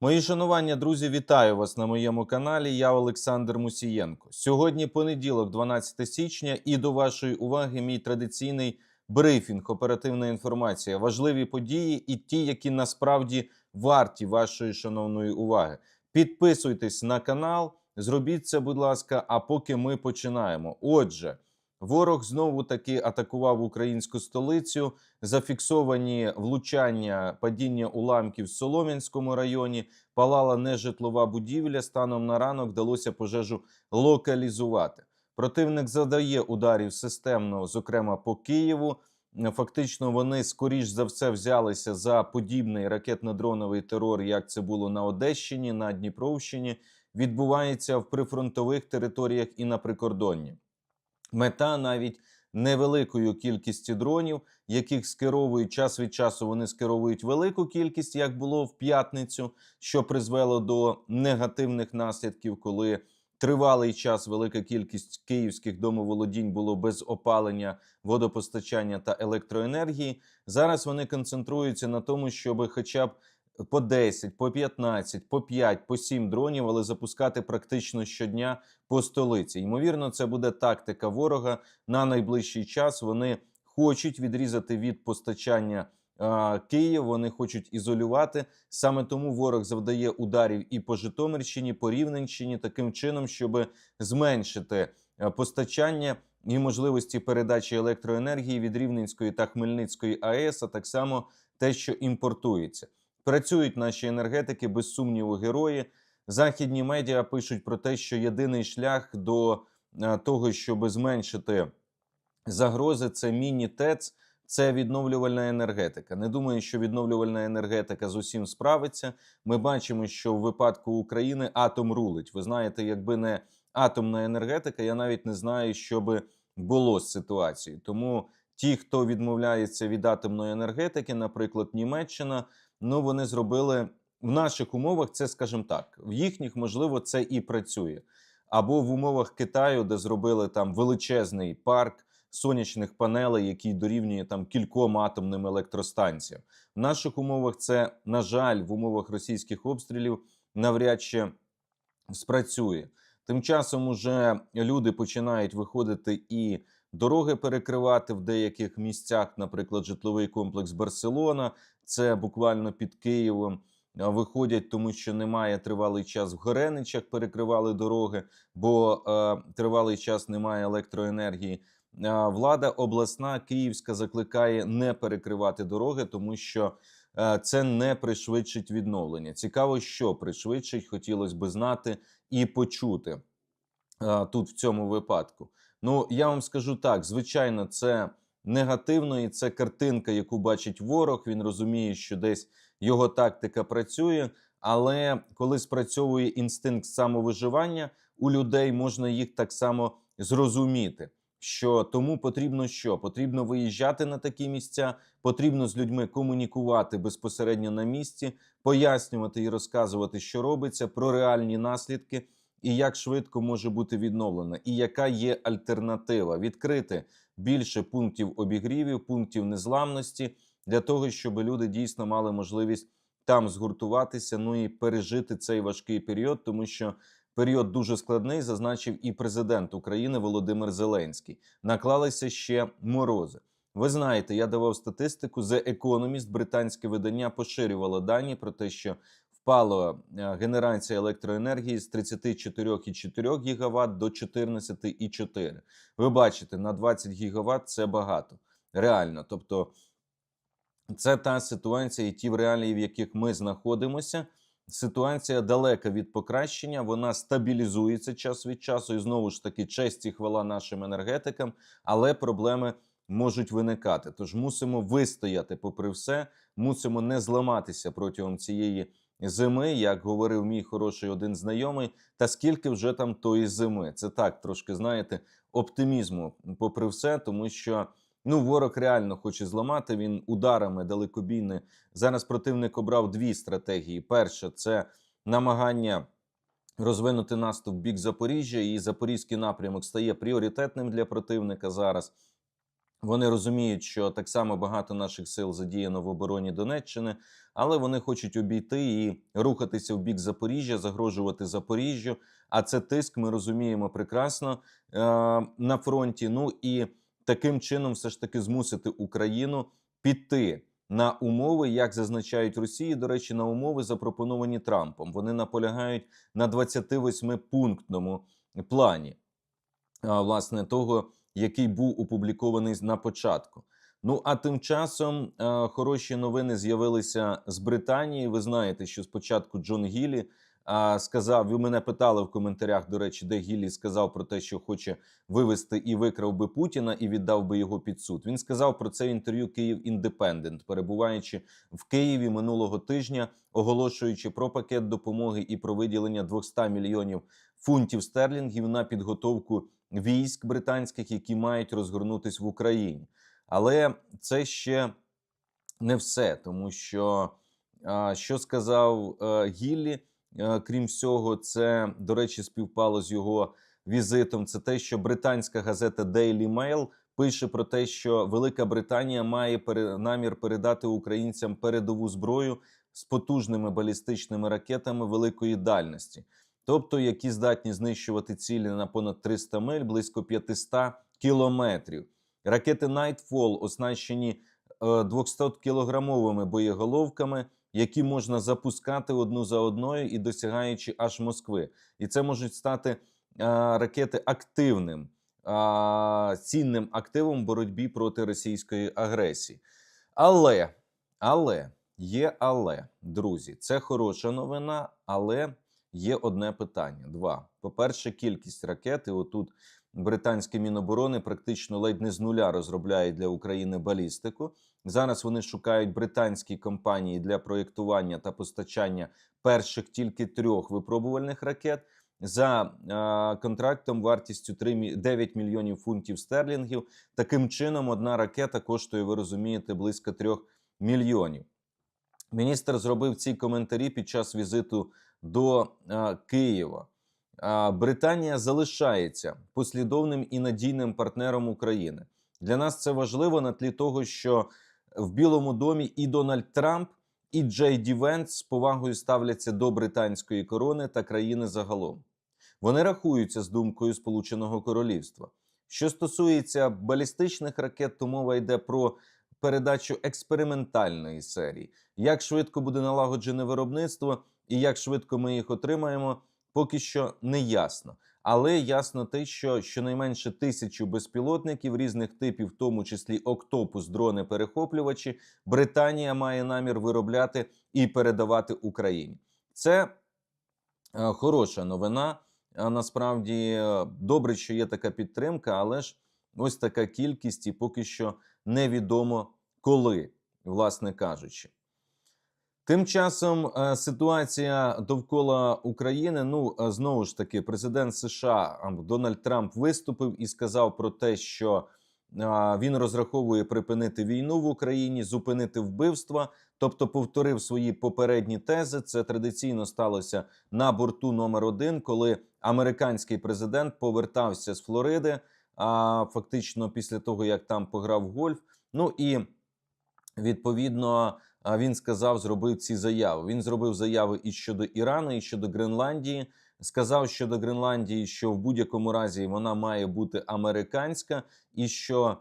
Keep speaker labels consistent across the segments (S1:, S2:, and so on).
S1: Мої шанування, друзі, вітаю вас на моєму каналі. Я Олександр Мусієнко. Сьогодні понеділок, 12 січня, і до вашої уваги мій традиційний брифінг, оперативна інформація, важливі події і ті, які насправді варті вашої шановної уваги. Підписуйтесь на канал, зробіть це, будь ласка. А поки ми починаємо. Отже, ворог знову таки атакував українську столицю. Зафіксовані влучання падіння уламків в Солом'янському районі. Палала нежитлова будівля. Станом на ранок вдалося пожежу локалізувати. Противник завдає ударів системно, зокрема по Києву. Фактично, вони скоріш за все взялися за подібний ракетно-дроновий терор, як це було на Одещині, на Дніпровщині. Відбувається в прифронтових територіях і на прикордонні. Мета навіть невеликою кількістю дронів, яких скеровують час від часу. Вони скеровують велику кількість, як було в п'ятницю, що призвело до негативних наслідків, коли тривалий час велика кількість київських домоволодінь було без опалення, водопостачання та електроенергії. Зараз вони концентруються на тому, щоб хоча б по 10, по 15, по 5, по 7 дронів, але запускати практично щодня по столиці. Ймовірно, це буде тактика ворога на найближчий час. Вони хочуть відрізати від постачання Київ. Вони хочуть ізолювати. Саме тому ворог завдає ударів і по Житомирщині, по Рівненщині, таким чином, щоб зменшити е, постачання і можливості передачі електроенергії від Рівненської та Хмельницької АЕС, а так само те, що імпортується. Працюють наші енергетики, без сумніву, герої. Західні медіа пишуть про те, що єдиний шлях до е, того, щоб зменшити загрози, це міні-ТЕЦ, це відновлювальна енергетика. Не думаю, що відновлювальна енергетика з усім справиться. Ми бачимо, що в випадку України атом рулить. Ви знаєте, якби не атомна енергетика, я навіть не знаю, що би було з ситуацією. Тому ті, хто відмовляється від атомної енергетики, наприклад, Німеччина, ну вони зробили в наших умовах. Це, скажімо так, в їхніх можливо це і працює. Або в умовах Китаю, де зробили там величезний парк сонячних панелей, який дорівнює там кільком атомним електростанціям. В наших умовах це, на жаль, в умовах російських обстрілів навряд чи спрацює. Тим часом уже люди починають виходити і дороги перекривати в деяких місцях, наприклад, житловий комплекс Барселона, це буквально під Києвом. Виходять, тому що немає тривалий час в Гореничах, перекривали дороги, бо е, тривалий час немає електроенергії. Е, Влада обласна київська закликає не перекривати дороги, тому що е, це не пришвидшить відновлення. Цікаво, що пришвидшить, хотілося би знати і почути е, тут в цьому випадку. Ну я вам скажу так: звичайно, це негативно, і це картинка, яку бачить ворог. Він розуміє, що десь його тактика працює. Але коли спрацьовує інстинкт самовиживання, у людей можна їх так само зрозуміти. Що тому потрібно що? Потрібно виїжджати на такі місця, потрібно з людьми комунікувати безпосередньо на місці, пояснювати і розказувати, що робиться, про реальні наслідки і як швидко може бути відновлена, і яка є альтернатива відкрити більше пунктів обігрівів, пунктів незламності для того, щоб люди дійсно мали можливість там згуртуватися, ну і пережити цей важкий період, тому що період дуже складний, зазначив і президент України Володимир Зеленський. Наклалися ще морози. Ви знаєте, я давав статистику The Economist, британське видання поширювало дані про те, що впала е, генерація електроенергії з 34,4 ГВт до 14,4. Ви бачите, на 20 ГВт це багато. Реально. Тобто, це та ситуація і ті реалії, в яких ми знаходимося. Ситуація далека від покращення, вона стабілізується час від часу, і знову ж таки честь і хвала нашим енергетикам, але проблеми можуть виникати. Тож мусимо вистояти попри все, мусимо не зламатися протягом цієї зими, як говорив мій хороший один знайомий. Та скільки вже там тої зими? Це так трошки знаєте, оптимізму, попри все, тому що. Ну, ворог реально хоче зламати. Він ударами далекобійне. Зараз противник обрав дві стратегії: перша це намагання розвинути наступ в бік Запоріжжя, і запорізький напрямок стає пріоритетним для противника зараз. Вони розуміють, що так само багато наших сил задіяно в обороні Донеччини, але вони хочуть обійти і рухатися в бік Запоріжжя, загрожувати Запоріжжю. А це тиск, ми розуміємо прекрасно е, на фронті. Ну і таким чином, все ж таки, змусити Україну піти на умови, як зазначають Росії. До речі, на умови запропоновані Трампом. Вони наполягають на 28-пунктному плані, власне, того, який був опублікований на початку. Ну а тим часом е, хороші новини з'явилися з Британії. Ви знаєте, що спочатку Джон Гіллі а, сказав: ви мене питали в коментарях. До речі, де Гіллі сказав про те, що хоче вивести і викрав би Путіна і віддав би його під суд. Він сказав про це в інтерв'ю Київ Індепендент, перебуваючи в Києві минулого тижня, оголошуючи про пакет допомоги і про виділення 200 мільйонів фунтів стерлінгів на підготовку військ британських, які мають розгорнутись в Україні. Але це ще не все, тому що що сказав е, Гіллі, е, крім всього, це до речі, співпало з його візитом. Це те, що британська газета Daily Mail пише про те, що Велика Британія має намір передати українцям передову зброю з потужними балістичними ракетами великої дальності, тобто які здатні знищувати цілі на понад 300 миль, близько 500 кілометрів. Ракети Nightfall оснащені 200-кілограмовими боєголовками, які можна запускати одну за одною і досягаючи аж Москви. І це можуть стати е, ракети активним, е, цінним активом в боротьбі проти російської агресії. Але, але, є але, друзі, це хороша новина, але є одне питання. Два. По-перше, кількість ракет. І отут британське міноборони практично ледь не з нуля розробляє для України балістику. Зараз вони шукають британські компанії для проєктування та постачання перших тільки трьох випробувальних ракет за е, контрактом вартістю 3, 9 мільйонів фунтів стерлінгів. Таким чином, одна ракета коштує, ви розумієте, близько 3 мільйонів. Міністр зробив ці коментарі під час візиту до е, Києва. Британія залишається послідовним і надійним партнером України. Для нас це важливо на тлі того, що в Білому домі і Дональд Трамп, і Джей Ді Венс з повагою ставляться до британської корони та країни загалом. Вони рахуються з думкою Сполученого Королівства. Що стосується балістичних ракет, то мова йде про передачу експериментальної серії. Як швидко буде налагоджене виробництво і як швидко ми їх отримаємо, поки що не ясно. Але ясно те, що щонайменше тисячу безпілотників різних типів, в тому числі октопус, дрони перехоплювачі, Британія має намір виробляти і передавати Україні. Це е, хороша новина. Насправді е, добре, що є така підтримка, але ж ось така кількість, і поки що невідомо коли, власне кажучи. Тим часом е, ситуація довкола України. Ну е, знову ж таки, президент США Дональд Трамп виступив і сказав про те, що е, він розраховує припинити війну в Україні, зупинити вбивства, тобто повторив свої попередні тези. Це традиційно сталося на борту номер один, коли американський президент повертався з Флориди. А фактично після того як там пограв гольф. Ну і відповідно він сказав, зробив ці заяви. Він зробив заяви і щодо Ірану, і щодо Гренландії. Сказав щодо Гренландії, що в будь-якому разі вона має бути американська, і що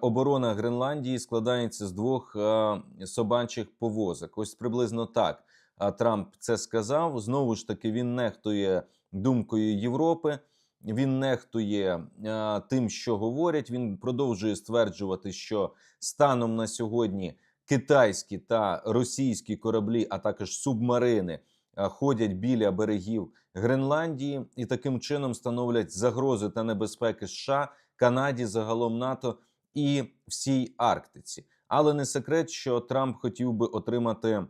S1: оборона Гренландії складається з двох е, собачих повозок. Ось приблизно так а, Трамп це сказав. Знову ж таки, він нехтує думкою Європи. Він нехтує е, тим, що говорять. Він продовжує стверджувати, що станом на сьогодні китайські та російські кораблі, а також субмарини е, ходять біля берегів Гренландії і таким чином становлять загрози та небезпеки США, Канаді, загалом НАТО і всій Арктиці. Але не секрет, що Трамп хотів би отримати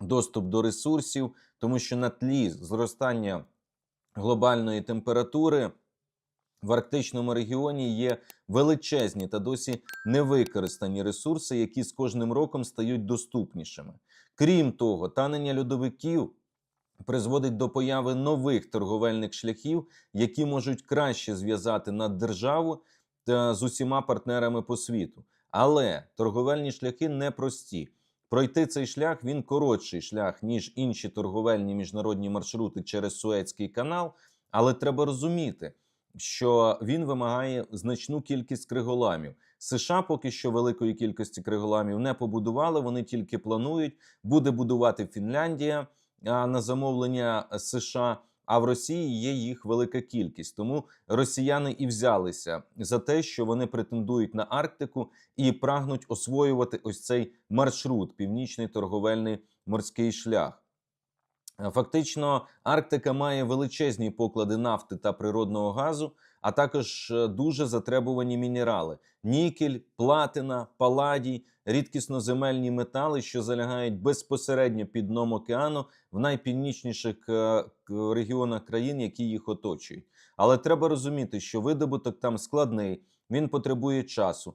S1: доступ до ресурсів, тому що на тлі зростання глобальної температури в арктичному регіоні є величезні та досі невикористані ресурси, які з кожним роком стають доступнішими. Крім того, танення льодовиків призводить до появи нових торговельних шляхів, які можуть краще зв'язати наддержаву та з усіма партнерами по світу. Але торговельні шляхи непрості. Пройти цей шлях він коротший шлях, ніж інші торговельні міжнародні маршрути через Суецький канал. Але треба розуміти, що він вимагає значну кількість криголамів. США поки що великої кількості криголамів не побудували. Вони тільки планують. Буде будувати Фінляндія на замовлення США. А в Росії є їх велика кількість. Тому росіяни і взялися за те, що вони претендують на Арктику і прагнуть освоювати ось цей маршрут північний торговельний морський шлях. Е, Фактично, Арктика має величезні поклади нафти та природного газу, а також е, дуже затребувані мінерали: нікель, платина, паладій, рідкісноземельні метали, що залягають безпосередньо під дном океану в найпівнічніших е, регіонах країн, які їх оточують. Але треба розуміти, що видобуток там складний, він потребує часу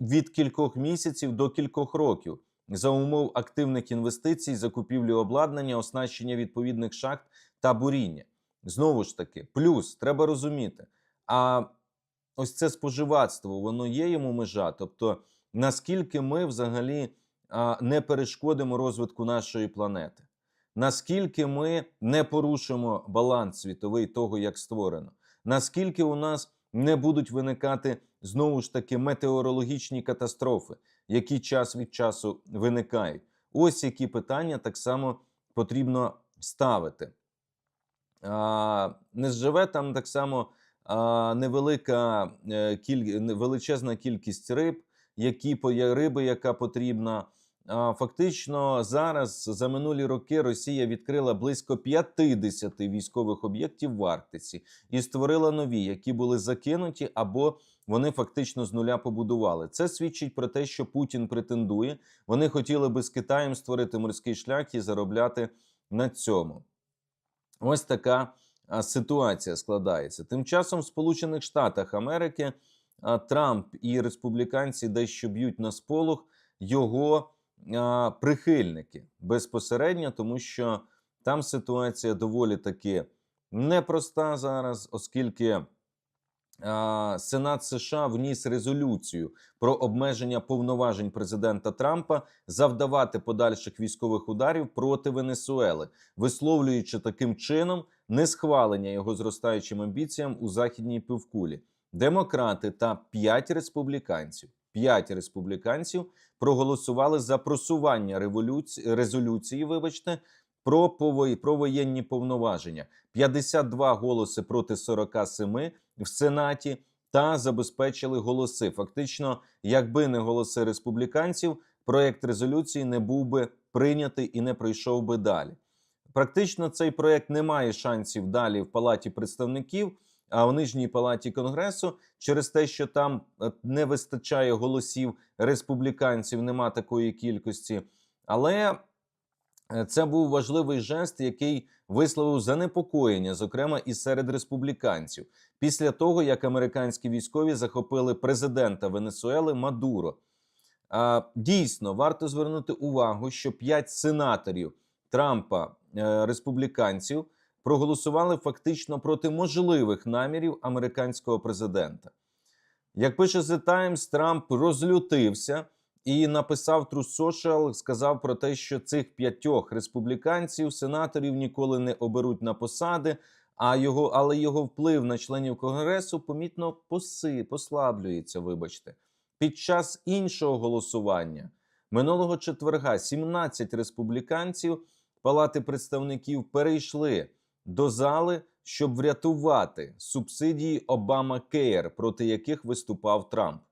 S1: від кількох місяців до кількох років за умов активних інвестицій, закупівлі обладнання, оснащення відповідних шахт та буріння. Знову ж таки, плюс треба розуміти, а ось це споживацтво, воно є йому межа. Тобто, наскільки ми взагалі не перешкодимо розвитку нашої планети, наскільки ми не порушимо баланс світовий того, як створено, наскільки у нас не будуть виникати знову ж таки метеорологічні катастрофи, які час від часу виникають. Ось які питання так само потрібно ставити. А, не зживе там так само а, невелика е, величезна кількість риб, які риби, яка потрібна. Фактично зараз за минулі роки Росія відкрила близько 50 військових об'єктів в Арктиці і створила нові, які були закинуті або вони фактично з нуля побудували. Це свідчить про те, що Путін претендує. Вони хотіли би з Китаєм створити морський шлях і заробляти на цьому. Ось така ситуація складається. Тим часом в Сполучених Штатах Америки Трамп і республіканці дещо б'ють на сполох його прихильники безпосередньо, тому що там ситуація доволі таки непроста зараз, оскільки. Сенат США вніс резолюцію про обмеження повноважень президента Трампа завдавати подальших військових ударів проти Венесуели, висловлюючи таким чином несхвалення його зростаючим амбіціям у західній півкулі. Демократи та п'ять республіканців. П'ять республіканців проголосували за просування революції резолюції. Вибачте. Про пової про воєнні повноваження 52 голоси проти 47 в Сенаті та забезпечили голоси. Фактично, якби не голоси республіканців, проект резолюції не був би прийнятий і не пройшов би далі. Практично цей проект не має шансів далі в палаті представників, а в нижній палаті конгресу через те, що там е, не вистачає голосів республіканців, нема такої кількості. Але е, це був важливий жест, який висловив занепокоєння, зокрема і серед республіканців, після того як американські військові захопили президента Венесуели Мадуро. А, Дійсно, варто звернути увагу, що п'ять сенаторів Трампа е, республіканців проголосували фактично проти можливих намірів американського президента. Як пише The Times, Трамп розлютився і написав True Social, сказав про те, що цих п'ятьох республіканців, сенаторів ніколи не оберуть на посади, а його, але його вплив на членів конгресу помітно поси, послаблюється. Вибачте, під час іншого голосування минулого четверга 17 республіканців Палати представників перейшли до зали, щоб врятувати субсидії Обама Кейр, проти яких виступав Трамп.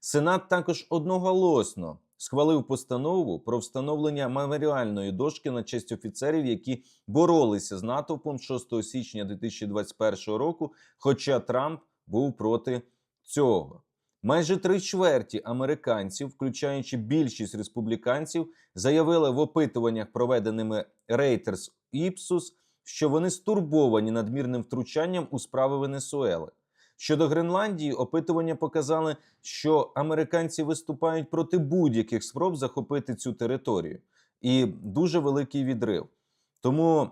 S1: Сенат також одноголосно схвалив постанову про встановлення меморіальної дошки на честь офіцерів, які боролися з натовпом 6 січня 2021 року. Хоча Трамп був проти цього. Майже три чверті американців, включаючи більшість республіканців, заявили в опитуваннях, проведеними Reuters Ipsos, що вони стурбовані надмірним втручанням у справи Венесуели. Щодо Гренландії, опитування показали, що американці виступають проти будь-яких спроб захопити цю територію, і дуже великий відрив. Тому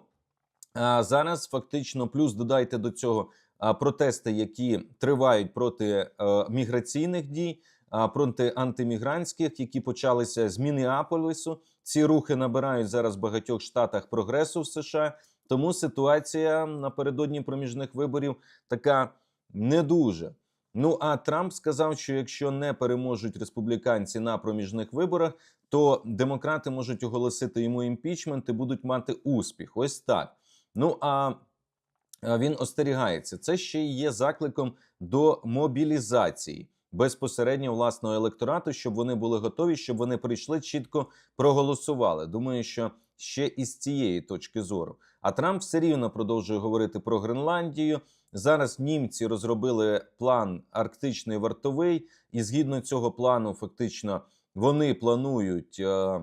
S1: а, зараз фактично плюс додайте до цього а, протести, які тривають проти е, міграційних дій, а, проти антимігрантських, які почалися з Мінеаполісу. Ці рухи набирають зараз в багатьох штатах прогресу в США. Тому ситуація напередодні проміжних виборів така не дуже. Ну а Трамп сказав, що якщо не переможуть республіканці на проміжних виборах, то демократи можуть оголосити йому імпічмент і будуть мати успіх. Ось так. Ну а він остерігається. Це ще й є закликом до мобілізації безпосередньо власного електорату, щоб вони були готові, щоб вони прийшли чітко проголосували. Думаю, що ще із цієї точки зору. А Трамп все рівно продовжує говорити про Гренландію. Зараз німці розробили план арктичний вартовий, і згідно цього плану, фактично, вони планують. Е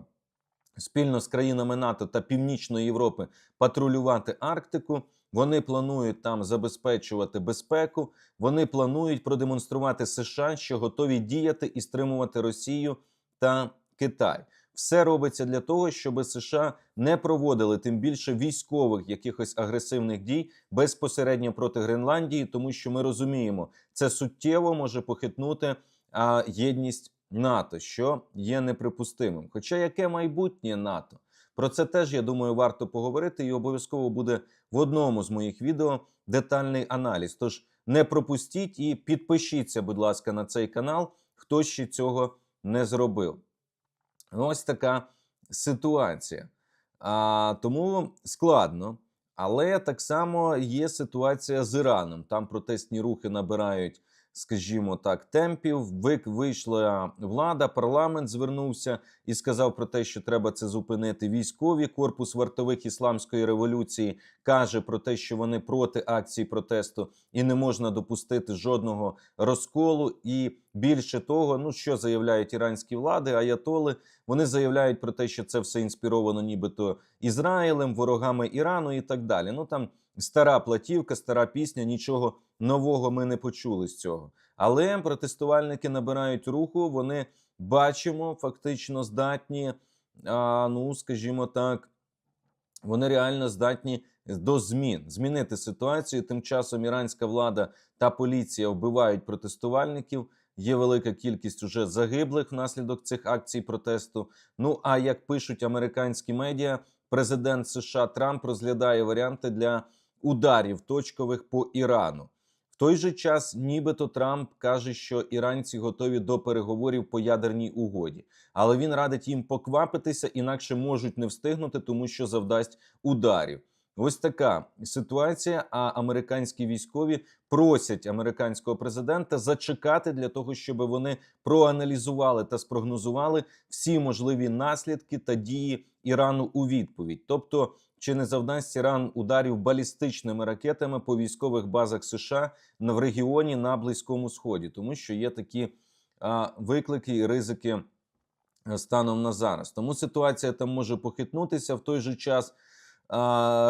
S1: Спільно з країнами НАТО та Північної Європи патрулювати Арктику. Вони планують там забезпечувати безпеку. Вони планують продемонструвати США, що готові діяти і стримувати Росію та Китай. Все робиться для того, щоб США не проводили тим більше військових якихось агресивних дій безпосередньо проти Гренландії, тому що ми розуміємо, це суттєво може похитнути а, єдність НАТО, що є неприпустимим. Хоча яке майбутнє НАТО? Про це теж я думаю, варто поговорити, і обов'язково буде в одному з моїх відео детальний аналіз. Тож не пропустіть і підпишіться, будь ласка, на цей канал, хто ще цього не зробив. Ось така ситуація. А, Тому складно. Але так само є ситуація з Іраном. Там протестні рухи набирають, скажімо так, темпів. Вик вийшла влада, парламент звернувся і сказав про те, що треба це зупинити. Військові корпус вартових ісламської революції каже про те, що вони проти акції протесту і не можна допустити жодного розколу. І більше того, ну що заявляють іранські влади, аятоли. Вони заявляють про те, що це все інспіровано, нібито Ізраїлем, ворогами Ірану і так далі. Ну там стара платівка, стара пісня, нічого нового ми не почули з цього. Але протестувальники набирають руху. Вони бачимо, фактично здатні, а, ну скажімо так, вони реально здатні до змін змінити ситуацію. Тим часом іранська влада та поліція вбивають протестувальників. Є велика кількість уже загиблих внаслідок цих акцій протесту. Ну а як пишуть американські медіа, президент США Трамп розглядає варіанти для ударів точкових по Ірану. В той же час, нібито Трамп каже, що іранці готові до переговорів по ядерній угоді, але він радить їм поквапитися, інакше можуть не встигнути, тому що завдасть ударів. Ось така ситуація. А американські військові просять американського президента зачекати для того, щоб вони проаналізували та спрогнозували всі можливі наслідки та дії Ірану у відповідь. Тобто, чи не завдасть Іран ударів балістичними ракетами по військових базах США в регіоні на Близькому Сході, тому що є такі а, виклики і ризики станом на зараз. Тому ситуація там може похитнутися в той же час.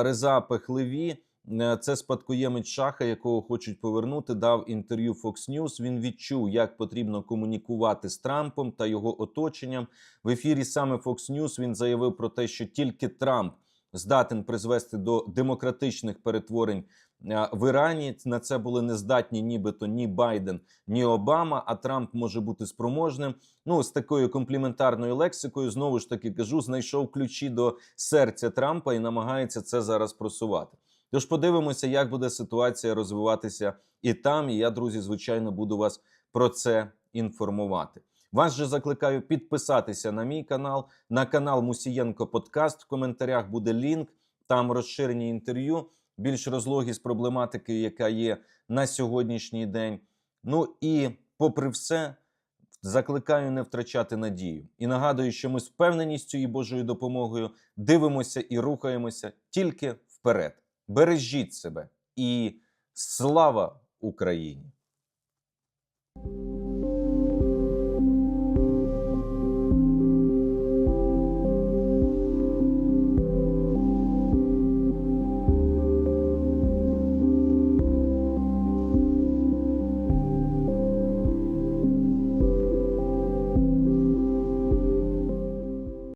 S1: Реза Пехлеві, е, це спадкоємець шаха, якого хочуть повернути. Дав інтерв'ю Fox News. Він відчув, як потрібно комунікувати з Трампом та його оточенням. В ефірі саме Fox News він заявив про те, що тільки Трамп здатен призвести до демократичних перетворень е, в Ірані. На це були не здатні, нібито ні Байден, ні Обама. А Трамп може бути спроможним. Ну з такою компліментарною лексикою, знову ж таки кажу, знайшов ключі до серця Трампа і намагається це зараз просувати. Тож подивимося, як буде ситуація розвиватися і там. І я, друзі, звичайно, буду вас про це інформувати. Вас же закликаю підписатися на мій канал, на канал Мусієнко Подкаст. В коментарях буде лінк, там розширені інтерв'ю, більш розлогі з проблематики, яка є на сьогоднішній день. Ну і попри все, закликаю не втрачати надію. І нагадую, що ми з впевненістю і Божою допомогою дивимося і рухаємося тільки вперед. Бережіть себе і слава Україні!